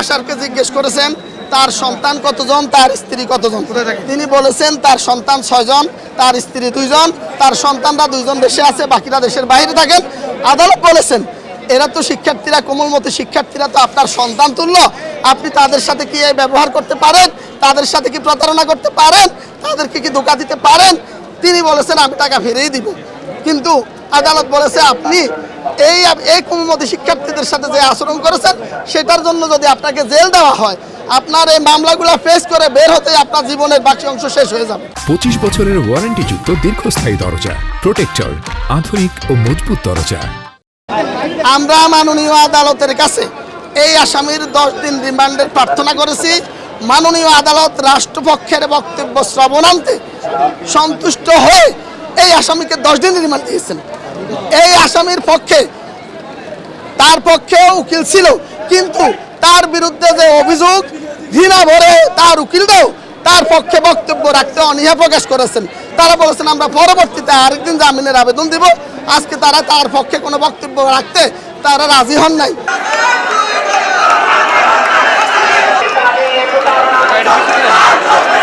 বাসারকে জিজ্ঞেস করেছেন, তার সন্তান কতজন? তার স্ত্রী কতজন? তিনি বলেছেন, তার সন্তান ছয়জন, তার স্ত্রী দুইজন, তার সন্তানরা দুইজন দেশে আছে, বাকিরা দেশের বাইরে থাকেন। আদালত বলেছেন, এরা তো শিক্ষার্থীরা, কোমলমতি শিক্ষার্থীরা তো আপনার সন্তান তুল্য। আপনি তাদের সাথে কি ব্যবহার করতে পারেন? তাদের সাথে কি প্রতারণা করতে পারেন? তাদেরকে কি ধোকা দিতে পারেন? তিনি বলেছেন, আমি টাকা ফিরেই দিব। কিন্তু আদালত বলেছে, আপনি এই এই কোমলমতি শিক্ষার্থীদের সাথে যে আচরণ করেছেন সেটার জন্য যদি আপনাকে জেল দেওয়া হয় আপনার এই মামলাগুলো ফেস করে বের হতে আপনার জীবনের বাকি অংশ শেষ হয়ে যাবে। পঁচিশ বছরের ওয়ারেন্টিযুক্ত দীর্ঘস্থায়ী দরজা প্রোটেক্টর আধুনিক ও মজবুত দরজা। আমরা মাননীয় আদালতের কাছে এই আসামির দশ দিন রিমান্ডের প্রার্থনা করেছি। মাননীয় আদালত রাষ্ট্রপক্ষের বক্তব্য শ্রবণান্তে সন্তুষ্ট হয়ে এই আসামিকে দশ দিন রিমান্ড দিয়েছেন। এই আসামির পক্ষে, তার পক্ষে উকিল ছিল, কিন্তু তার বিরুদ্ধে যে অভিযোগ, ঘৃণা ভরে তার উকিলরাও তার পক্ষে বক্তব্য রাখতে অনীহা প্রকাশ করেছেন তারা বলেছেন, আমরা পরবর্তীতে আরেকদিন জামিনের আবেদন দিব আজকে তারা তার পক্ষে কোনো বক্তব্য রাখতে তারা রাজি হন নাই কি জানেন?